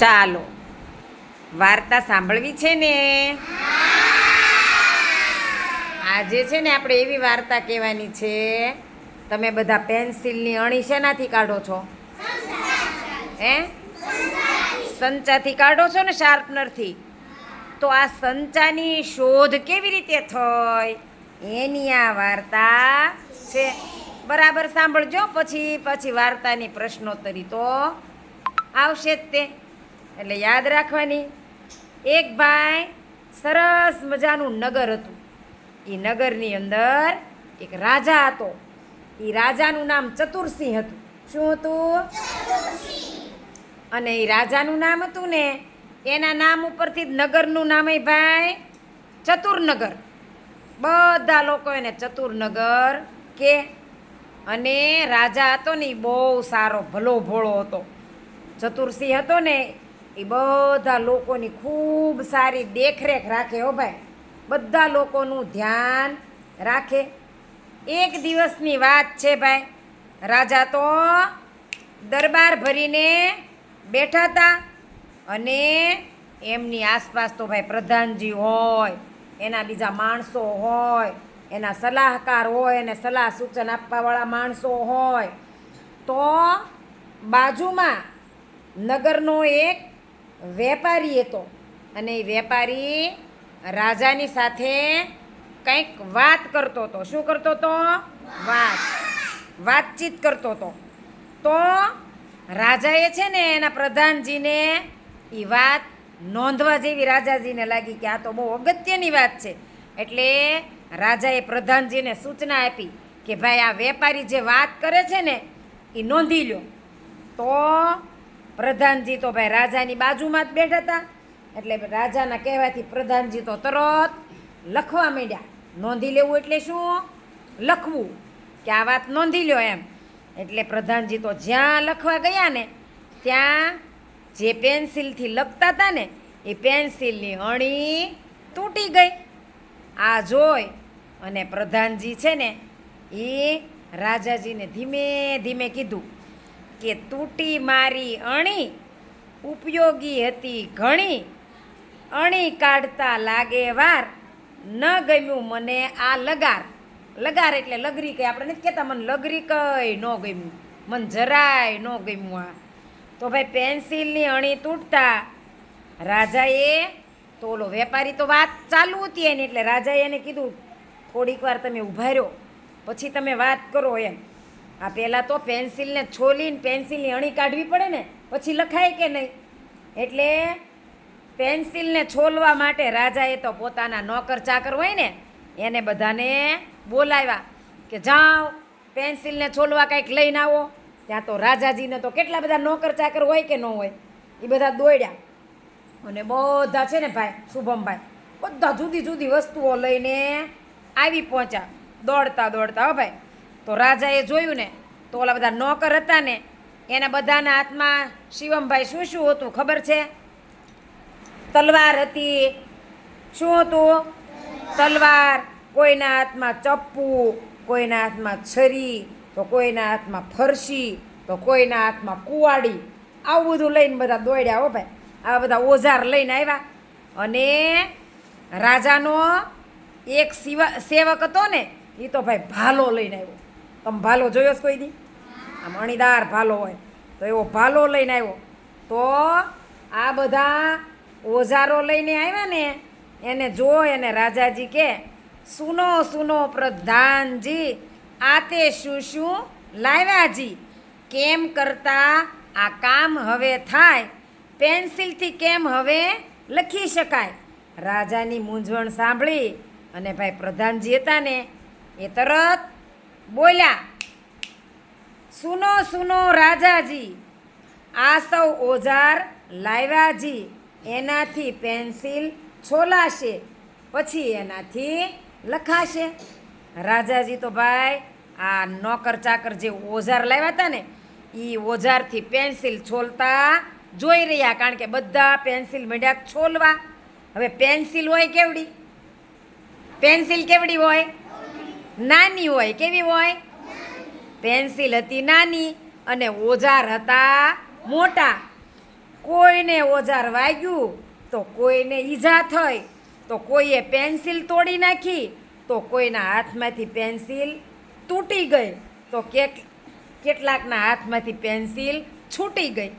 ચાલો. વાર્તા સાંભળવી છે ને? આજે છે ને આપણે એવી વાર્તા કહેવાની છે, તમે બધા પેન્સિલની અણી શેનાથી કાઢો છો? હે? સંચાથી કાઢો છો ને શાર્પનરથી? તો આ સંચાની શોધ કેવી રીતે થઈ? એની આ વાર્તા છે. બરાબર સાંભળજો. પછી પછી વાર્તાની પ્રશ્નોત્તરી તો આવશે જ તે. એટલે યાદ રાખવાની. એક ભાઈ સરસ મજાનું નગર હતું. એ નગરની અંદર એક રાજા હતો. એ રાજાનું નામ ચતુરસિંહ હતું. શું હતું? અને એ રાજાનું નામ હતું ને, એના નામ ઉપરથી જ નગરનું નામ એ ભાઈ ચતુરનગર. બધા લોકો એને ચતુરનગર કે અને રાજા હતો ને એ બહુ સારો ભલો ભોળો હતો. ચતુરસિંહ હતો ને એ બધા લોકોની ખૂબ સારી દેખરેખ રાખે હો ભાઈ. બધા લોકોનું ધ્યાન રાખે. એક દિવસની વાત છે ભાઈ. રાજા તો દરબાર ભરીને બેઠા હતા અને એમની આસપાસ તો ભાઈ પ્રધાનજી હોય, એના બીજા માણસો હોય, એના સલાહકાર હોય, એને સલાહ સૂચન આપવાવાળા માણસો હોય. તો બાજુમાં નગરનો એક વેપારી હતો અને એ વેપારી રાજાની સાથે કંઈક વાત કરતો હતો શું કરતો હતો વાત. વાતચીત કરતો હતો તો રાજાએ છે ને એના પ્રધાનજીને એ વાત નોંધવા જેવી રાજાજીને લાગી કે આ તો બહુ અગત્યની વાત છે. એટલે રાજાએ પ્રધાનજીને સૂચના આપી કે ભાઈ આ વેપારી જે વાત કરે છે ને એ નોંધી લ્યો. તો પ્રધાનજી તો ભાઈ રાજાની બાજુમાં જ બેઠા હતા. એટલે રાજાના કહેવાથી પ્રધાનજી તો તરત લખવા માંડ્યા. નોંધી લેવું એટલે શું? લખવું. કે આ વાત નોંધી લ્યો એમ. એટલે પ્રધાનજી તો જ્યાં લખવા ગયા ને, ત્યાં જે પેન્સિલથી લખતા હતા ને, એ પેન્સિલની અણી તૂટી ગઈ. આ જોઈ અને પ્રધાનજી છે ને, એ રાજાજીને ધીમે ધીમે કીધું કે તૂટી મારી અણી ઉપયોગી હતી ઘણી. અણી કાઢતા લાગે વાર, ન ગમ્યું મને આ લગાર. લગાર એટલે લગરી કહે આપણે નથી કહેતા મને લગરી કઈ ન ગમ્યું. મને જરાય ન ગમ્યું આ. તો ભાઈ પેન્સિલની અણી તૂટતા. રાજાએ, તો ઓલો વેપારી તો વાત ચાલુ હતી એની, એટલે રાજાએ એને કીધું, થોડીક વાર તમે ઊભા રહ્યો પછી તમે વાત કરો એમ. આ પહેલાં તો પેન્સિલને છોલીને પેન્સિલની અણી કાઢવી પડે ને, પછી લખાય કે નહીં? એટલે પેન્સિલને છોલવા માટે રાજાએ તો પોતાના નોકર ચાકર હોય ને, એને બધાને બોલાવ્યા કે જાઓ પેન્સિલને છોલવા કંઈક લઈને આવો. ત્યાં તો રાજાજીને તો કેટલા બધા નોકર ચાકર હોય કે ન હોય, એ બધા દોડ્યા. અને બધા છે ને ભાઈ, શુભમભાઈ, બધા જુદી જુદી વસ્તુઓ લઈને આવી પહોંચ્યા. દોડતા દોડતા, હો ભાઈ તો રાજાએ જોયું ને, તો ઓલા બધા નોકર હતા ને, એના બધાના હાથમાં શિવમભાઈ શું શું હતું ખબર છે? તલવાર હતી. શું હતું? તલવાર. કોઈના હાથમાં ચપ્પુ, કોઈના હાથમાં છરી, તો કોઈના હાથમાં ફરસી, તો કોઈના હાથમાં કુવાડી. આવું બધું લઈને બધા દોડ્યા હો ભાઈ. આવા બધા ઓઝાર લઈને આવ્યા. અને રાજાનો એક સિવા, સેવક હતો ને એ તો ભાઈ ભાલો લઈને આવ્યો. તમે ભાલો જોયો છે કોઈ દી? આમ અણીદાર ભાલો હોય. તો એવો ભાલો લઈને આવ્યો. તો આ બધા ઓજારો લઈને આવ્યા ને, એને જોઈ એને રાજાજી કે, સુનો સુનો પ્રધાનજી આ તે શું શું લાવ્યાજી? કેમ કરતા આ કામ હવે થાય? પેન્સિલથી કેમ હવે લખી શકાય? રાજાની મૂંઝવણ સાંભળી અને ભાઈ પ્રધાનજી હતા ને, એ તરત બોલ્યા, સુનો સુનો રાજાજી, આ સૌ ઓજાર લાવ્યાજી, એનાથી પેન્સિલ છોલાશે, પછી એનાથી લખાશે. રાજાજી તો ભાઈ, આ નોકર ચાકર જે ઓજાર લાવ્યા હતા ને એ ઓજારથી પેન્સિલ છોલતા જોઈ રહ્યા, કારણ કે બધા પેન્સિલ માંડ્યા છોલવા. હવે પેન્સિલ હોય કેવડી? પેન્સિલ કેવડી હોય? નાની હોય, કેવી હોય? પેન્સિલ હતી નાની અને ઓજાર હતા મોટા. કોઈને ઓજાર વાગ્યું, તો કોઈને ઈજા થઈ. તો કોઈએ પેન્સિલ તોડી નાખી, તો કોઈના હાથમાંથી પેન્સિલ તૂટી ગઈ. તો કેટલાકના હાથમાંથી પેન્સિલ છૂટી ગઈ.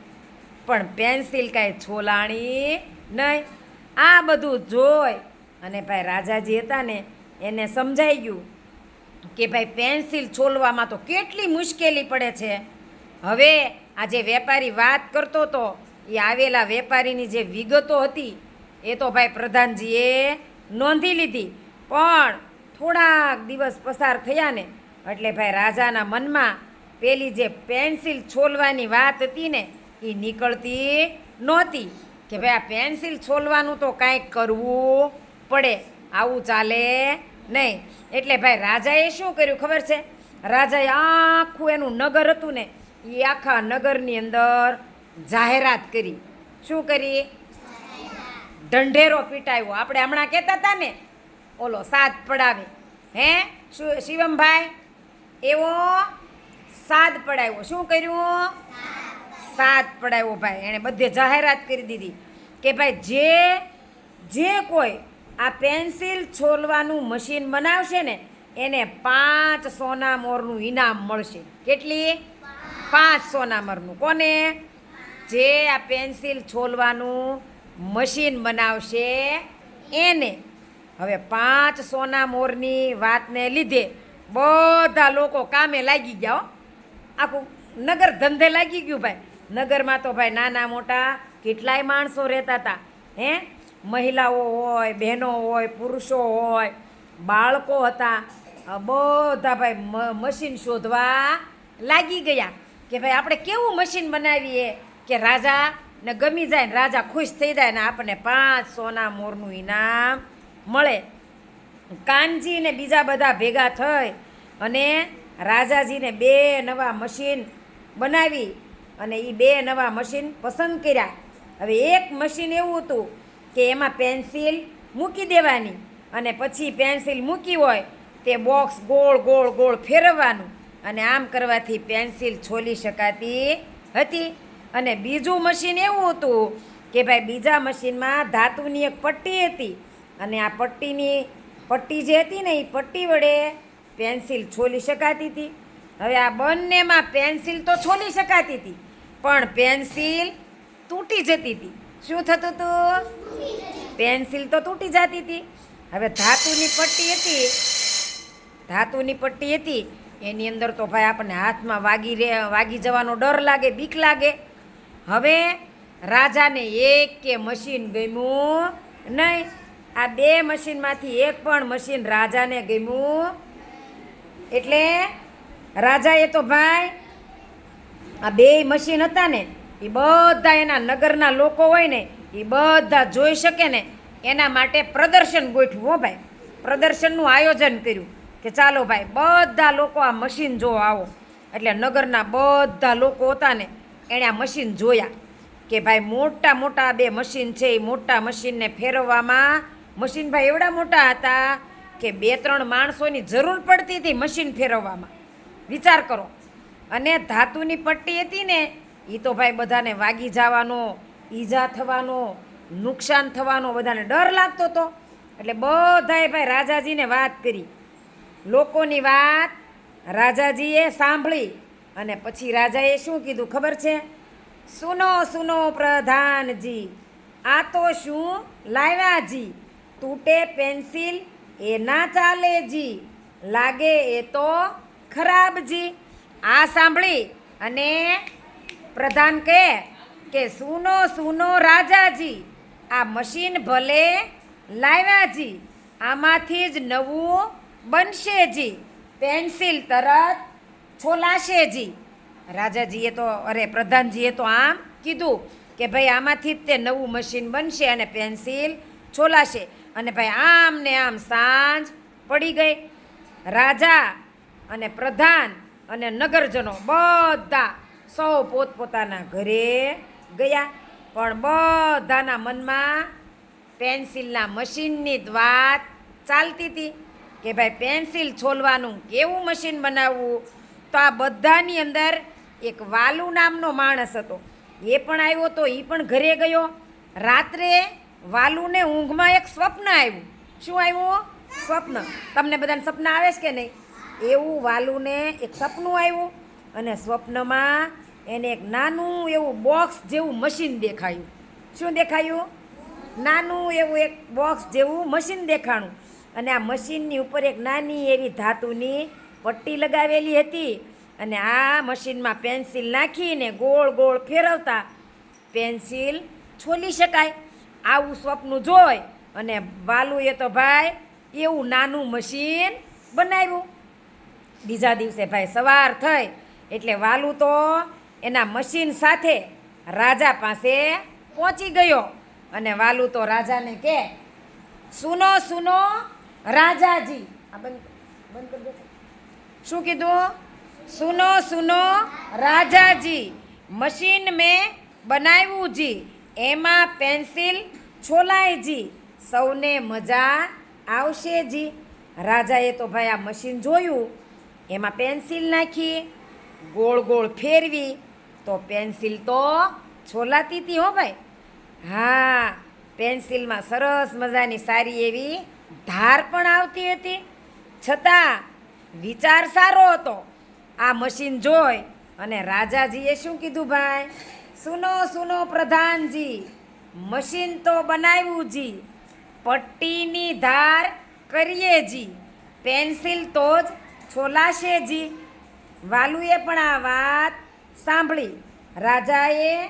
પણ પેન્સિલ કાંઈ છોલાણી નહીં. આ બધું જોઈ અને ભાઈ રાજાજી હતા ને, એને સમજાઈ ગયું. કે ભાઈ પેન્સિલ છોલવામાં તો કેટલી મુશ્કેલી પડે છે. હવે આ જે વેપારી વાત કરતો હતો એ આવેલા વેપારીની જે વિગતો હતી, એ તો ભાઈ પ્રધાનજીએ નોંધી લીધી. પણ થોડાક દિવસ પસાર થયા ને, એટલે ભાઈ રાજાના મનમાં પેલી જે પેન્સિલ છોલવાની વાત હતી ને, એ નીકળતી નહોતી. કે ભાઈ આ પેન્સિલ છોલવાનું તો કાંઈક કરવું પડે. આવું ચાલે નહીં, એટલે ભાઈ રાજાએ શું કર્યું ખબર છે? રાજાએ આખું એનું નગર હતું ને એ આખા નગરની અંદર જાહેરાત કરી. શું કરી? ઢંઢેરો પીટાયો. આપણે હમણાં કહેતા હતા ને, ઓલો સાદ પડાવે. હે, શું શિવમભાઈ? એવો સાદ પડાવ્યો શું કર્યું? સાત પડાવ્યો ભાઈ. એણે બધે જાહેરાત કરી દીધી કે ભાઈ જે જે કોઈ આ પેન્સિલ છોલવાનું મશીન બનાવશે ને, એને પાંચ સોના મોરનું ઇનામ મળશે. કેટલી? પાંચ સોના મોરનું. કોને? જે આ પેન્સિલ છોલવાનું મશીન બનાવશે, એને. હવે પાંચ સોના મોરની વાતને લીધે બધા લોકો કામે લાગી ગયા. આખું નગર ધંધે લાગી ગયું ભાઈ. નગરમાં તો ભાઈ નાના મોટા કેટલાય માણસો રહેતા હતા, હે? મહિલાઓ હોય, બહેનો હોય, પુરુષો હોય, બાળકો હતા બધા ભાઈ મશીન શોધવા લાગી ગયા કે ભાઈ આપણે કેવું મશીન બનાવીએ કે રાજા ને ગમી જાય ને રાજા ખુશ થઈ જાય ને આપણને પાંચ સોના મોરનું ઇનામ મળે. કાનજી ને બીજા બધા ભેગા થઈ અને રાજાજીને બે નવા મશીન બનાવી અને એ બે નવા મશીન પસંદ કર્યા. હવે એક મશીન એવું હતું કે એમાં પેન્સિલ મૂકી દેવાની અને પછી પેન્સિલ મૂકી હોય તે બોક્સ ગોળ ગોળ ગોળ ફેરવવાનું અને આમ કરવાથી પેન્સિલ છોલી શકાતી હતી. અને બીજું મશીન એવું હતું કે ભાઈ બીજા મશીનમાં ધાતુની એક પટ્ટી હતી અને આ પટ્ટીની પટ્ટી જે હતી ને એ પટ્ટી વડે પેન્સિલ છોલી શકાતી હતી. હવે આ બંનેમાં પેન્સિલ તો છોલી શકાતી હતી, પણ પેન્સિલ તૂટી જતી હતી. શું થતું હતું? પેન્સિલ તો તૂટી જતી હતી. હવે ધાતુની પટ્ટી હતી. ધાતુની પટ્ટી હતી. એની અંદર તો ભાઈ આપણને હાથમાં વાગી રે, વાગી જવાનો ડર લાગે, બીક લાગે. હવે રાજાને એક કે મશીન ગમ્યું નહીં. આ બે મશીનમાંથી એક પણ મશીન રાજાને ગમ્યું એટલે રાજાએ તો ભાઈ આ બે મશીન હતા ને, એ બધા એના નગરના લોકો હોય ને એ બધા જોઈ શકે ને, એના માટે પ્રદર્શન ગોઠવું હો ભાઈ. પ્રદર્શનનું આયોજન કર્યું કે ચાલો ભાઈ, બધા લોકો આ મશીન જો આવો. એટલે નગરના બધા લોકો હતા ને એણે આ મશીન જોયા કે ભાઈ મોટા મોટા બે મશીન છે એ મોટા મશીનને ફેરવવામાં મશીન ભાઈ એવડા મોટા હતા કે બે ત્રણ માણસોની જરૂર પડતી હતી મશીન ફેરવવામાં. વિચાર કરો. અને ધાતુની પટ્ટી હતી ને એ તો ભાઈ બધાને વાગી જવાનો ઈજા થવાનો, નુકસાન થવાનો બધાને ડર લાગતો હતો એટલે બધાએ ભાઈ રાજાજીને વાત કરી. લોકોની વાત રાજાજીએ સાંભળી અને પછી રાજાએ શું કીધું ખબર છે? સુનો સુનો પ્રધાનજી, આ તો શું લાવ્યા જી? તૂટે પેન્સિલ એ ના ચાલે જી? લાગે એ તો ખરાબ જી. આ સાંભળી અને પ્રધાન કહે કે સુનો સુનો રાજાજી, આ મશીન ભલે લાવ્યા જી આમાંથી જ નવું બનશે જી પેન્સિલ તરત છોલાશે જી રાજાજીએ તો, અરે પ્રધાનજીએ તો આમ કીધું કે ભાઈ આમાંથી જ તે નવું મશીન બનશે અને પેન્સિલ છોલાશે. અને ભાઈ આમ ને આમ સાંજ પડી ગઈ. રાજા અને પ્રધાન અને નગરજનો બધા સૌ પોતપોતાના ઘરે ગયા. પણ બધાના મનમાં પેન્સિલના મશીનની જ વાત ચાલતી હતી કે ભાઈ પેન્સિલ છોલવાનું કેવું મશીન બનાવવું? તો આ બધાની અંદર એક વાલુ નામનો માણસ હતો. એ પણ આવ્યો તો એ પણ ઘરે ગયો. રાત્રે વાલુને ઊંઘમાં એક સ્વપ્ન આવ્યું. શું આવ્યું? સ્વપ્ન. તમને બધાને સપના આવે છે કે નહીં? એવું વાલુને એક સપનું આવ્યું અને સ્વપ્નમાં એને એક નાનું એવું બોક્સ જેવું મશીન દેખાયું. શું દેખાયું? નાનું એવું એક બોક્સ જેવું મશીન દેખાણું. અને આ મશીનની ઉપર એક નાની એવી ધાતુની પટ્ટી લગાવેલી હતી. અને આ મશીનમાં પેન્સિલ નાખીને ગોળ ગોળ ફેરવતા પેન્સિલ છોલી શકાય. આવું સ્વપ્ન જોઈ અને વાલુએ તો ભાઈ એવું નાનું મશીન બનાવ્યું. બીજા દિવસે ભાઈ સવાર થઈ. એટલે વાલુ તો એના મશીન સાથે રાજા પાસે પહોંચી ગયો. અને વાલુ તો રાજાને કે, સુનો સુનો, રાજાજી. શું કીધું? સુનો સુનો, રાજાજી, મશીન મેં બનાવ્યું જી. એમાં પેન્સિલ છોલાય જી. સૌને મજા આવશે જી. રાજાએ તો ભાઈ આ મશીન જોયું. એમાં પેન્સિલ નાખી, ગોળ ગોળ ફેરવી તો પેન્સિલ તો છોલાતી હતી હો ભાઈ. હા, પેન્સિલમાં સરસ મજાની સારી એવી ધાર પણ આવતી હતી. છતાં વિચાર સારો હતો. આ મશીન જોઈ અને રાજાજીએ શું કીધું ભાઈ? સુનો સુનો પ્રધાનજી, મશીન તો બનાવ્યું જી, પટ્ટીની ધાર કરીએ જી, પેન્સિલ તો જ છોલાશે જી. વાલુએ પણ આ વાત સાંભળી. રાજાએ,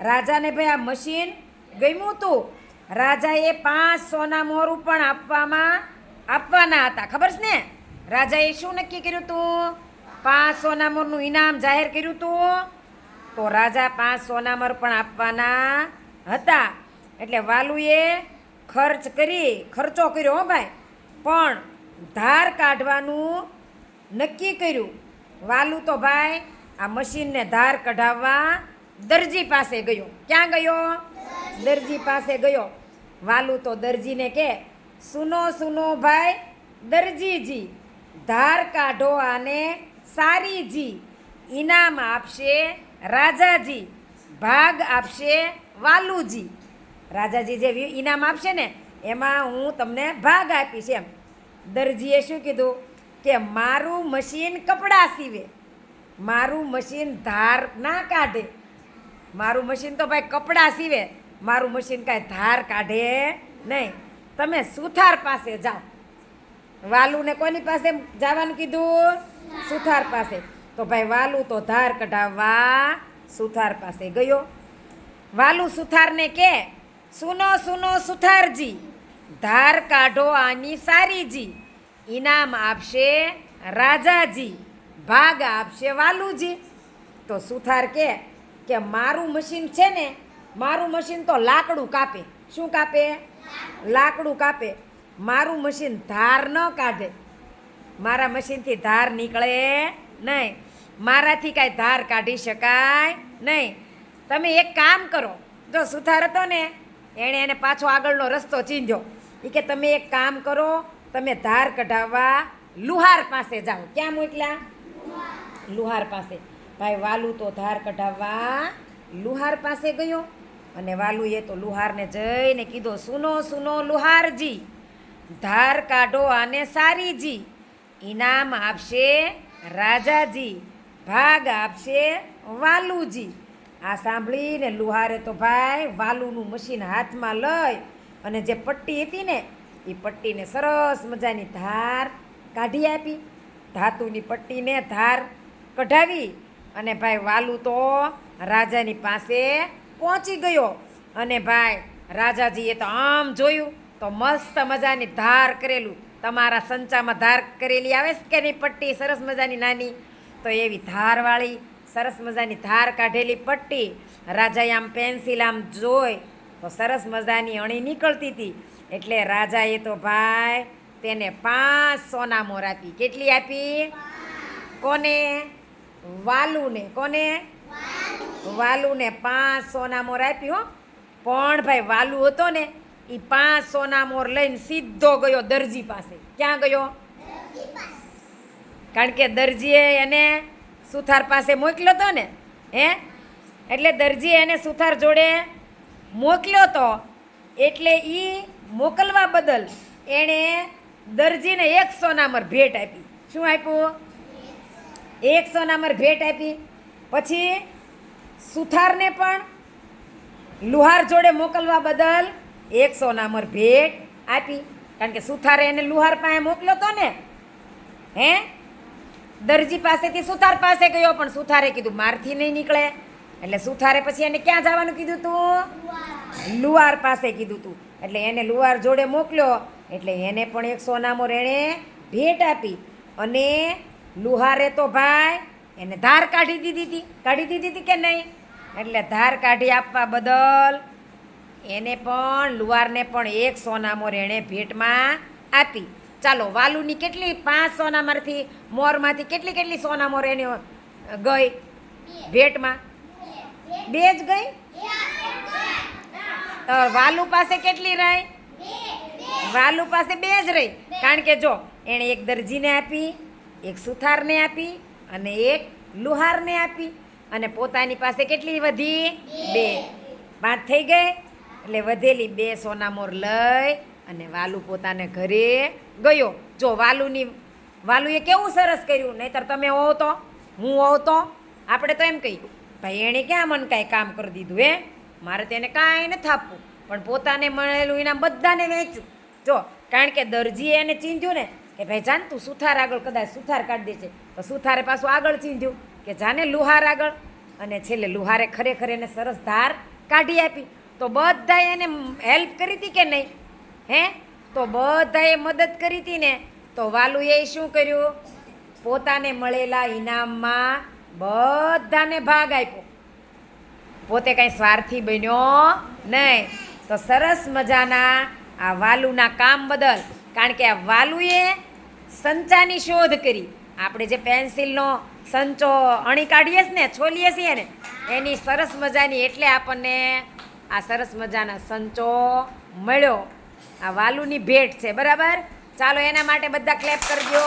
રાજાને ભાઈ આ મશીન ગમ્યું હતું રાજાએ પાંચ સોના મોરું પણ આપવામાં આપવાના હતા. ખબર છે ને? રાજાએ શું નક્કી કર્યું હતું પાંચ સોના મોરનું ઇનામ જાહેર કર્યું હતું તો રાજા પાંચ સોનામર પણ આપવાના હતા. એટલે વાલુએ ખર્ચ કરી, ખર્ચો કર્યો હો ભાઈ. પણ ધાર કાઢવાનું નક્કી કર્યું. વાલુ તો ભાઈ આ મશીનને ધાર કઢાવવા દરજી પાસે ગયો. ક્યાં ગયો? દરજી પાસે ગયો. વાલુ તો દરજીને કે, સુનો સુનો ભાઈ, દરજીજી, ધાર કાઢો આને સારીજી. ઇનામ આપશે રાજાજી, ભાગ આપશે વાલુજી. રાજાજી જે ઈનામ આપશે ને, એમાં હું તમને ભાગ આપીશ એમ. દરજીએ શું કીધું? કે, મારું મશીન કપડાં સીવે. મારું મશીન ધાર ના કાઢે. મારું મશીન તો ભાઈ કપડાં સીવે. મારું મશીન કાંઈ ધાર કાઢે નહીં. તમે સુથાર પાસે જાઓ. વાલુને કોની પાસે જવાનું કીધું? સુથાર પાસે. તો ભાઈ વાલુ તો ધાર કઢાવવા સુથાર પાસે ગયો. વાલુ સુથારને કે, સુનો સુનો, સુથારજી. ધાર કાઢો આની સારીજી. ઇનામ આપશે રાજાજી. ભાગ આપશે વાલુજી. તો સુથાર કે કે મારું મશીન છે ને, મારું મશીન તો લાકડું કાપે. શું કાપે? લાકડું કાપે. મારું મશીન ધાર ન કાઢે. મારા મશીનથી ધાર નીકળે નહીં. મારાથી કાંઈ ધાર કાઢી શકાય નહીં. તમે એક કામ કરો. જો સુથાર હતો ને, એણે એને પાછો આગળનો રસ્તો ચીંધ્યો. એ કે તમે એક કામ કરો, તમે ધાર કઢાવવા લુહાર પાસે જાઓ. ક્યાં મોકલ્યા? લુહાર પાસે. ભાઈ, વાલુ તો ધાર કઢાવવા લુહાર પાસે ગયો અને વાલુએ તો લુહારને જઈને કીધો, સુનો સુનો લુહારજી, ધાર કાઢો આને સારીજી. ઇનામ આપશે રાજાજી, ભાગ આપશે વાલુજી. આ સાંભળીને લુહારે તો ભાઈ વાલુનું મશીન હાથમાં લઈ અને જે પટ્ટી હતી ને એ પટ્ટીને સરસ મજાની ધાર કાઢી આપી. ધાતુની પટ્ટીને ધાર કઢાવી અને ભાઈ વાલુ તો રાજાની પાસે પહોંચી ગયો. અને ભાઈ રાજાજીએ તો આમ જોયું, તો મસ્ત મજાની ધાર કરેલું. તમારા સંચામાં ધાર કરેલી આવે છે કે નહીં પટ્ટી? સરસ મજાની નાની. તો એવી ધારવાળી, સરસ મજાની ધાર કાઢેલી પટ્ટી. રાજાએ આમ પેન્સિલ આમ જોઈ, તો સરસ મજાની અણી નીકળતી હતી. એટલે રાજાએ તો ભાઈ તેને પાંચ સોના મોર આપી. કેટલી આપી? કોને? વાલુને, કોને? વાલુને પાંચ સોના મોર આપ્યો પણ ભાઈ, વાલુ હતો ને એ પાંચ સોના મોર લઈને સીધો ગયો દરજી પાસે. ક્યાં ગયો? કારણ કે દરજીએ એને સુથાર પાસે મોકલ્યો હતો ને, હે? એટલે દરજીએ એને સુથાર જોડે મોકલ્યો તો, એટલે એ મોકલવા બદલ એણે દરજીને એક સોનામર ભેટ આપી. શું આપ્યું? એક સોનામર ભેટ આપી. પછી સુથારને પણ લુહાર જોડે મોકલવા બદલ એક સોનામર ભેટ આપી. કારણ કે સુથારે એને લુહાર પાસે મોકલ્યો તો ને. હે? દરજી પાસેથી સુથાર પાસે ગયો, પણ સુથારે કીધું મારથી નહીં નીકળે. એટલે સુથારે પછી એને ક્યાં જવાનું કીધું તું? લુહાર પાસે કીધું તું. એટલે એને લુહાર જોડે મોકલ્યો. એટલે એને પણ એક સોનામોર એણે ભેટ આપી. અને લુહારે તો ભાઈ એને ધાર કાઢી દીધી હતી. કાઢી દીધી હતી કે નહીં? એટલે ધાર કાઢી આપવા બદલ એને પણ લુહારને પણ એક સોનામોર એણે ભેટમાં આપી. ચાલો, વાલુની કેટલી પાંચ સોનામાંથી, મોરમાંથી કેટલી કેટલી સોનામોર એને ગઈ? ભેટમાં? બે જ ગઈ? વાલુ પાસે કેટલી રહી? વાલુ પાસે બે જ રહી. કારણ કે જો એણે એક દરજીને આપી એક સુથારને આપી અને એક લુહારને આપી અને પોતાની પાસે કેટલી વધી? બે. પાંચ થઈ ગઈ? એટલે વધેલી બે સોનામોર લઈ અને વાલુ પોતાને ઘરે ગયો. જો વાલુની વાલુએ કેવું સરસ કર્યું? નહીતર તમે હોવ તો? હું હોવ તો? આપણે તો એમ કહી ભાઈ એણે ક્યાં મને કાંઈ કામ કરી દીધું હે? મારે તેને કાંઈ નથી આપવું. પણ પોતાને મળેલું ઇનામ બધાને વેચ્યું. જો કારણ કે દરજીએ એને ચીંધ્યું ને કે ભાઈ જાન તું સુથાર આગળ કદાચ સુથાર કાઢી છે તો સુથારે પાછું આગળ ચીંધ્યું કે જાને લુહાર આગળ? અને છેલ્લે લુહારે ખરેખર એને સરસ ધાર કાઢી આપી. તો બધાએ એને હેલ્પ કરી હતી કે નહીં? હે? તો બધાએ મદદ કરી હતી ને? તો વાલુએ શું કર્યું? પોતાને મળેલા ઇનામમાં બધાને ભાગ આપ્યો. પોતે કાંઈ સ્વાર્થી બન્યો નહીં. તો સરસ મજાના આ વાલુના કામ બદલ. કારણ કે આ વાલુએ સંચાની શોધ કરી. આપણે જે પેન્સિલનો સંચો અણી કાઢીએ છીએ ને, છોલીએ છીએ ને, એની સરસ મજાની એટલે આપણને આ સરસ મજાના સંચો મળ્યો. આ વાલુની ભેટ છે, બરાબર? ચાલો એના માટે બધા ક્લેપ કરજો.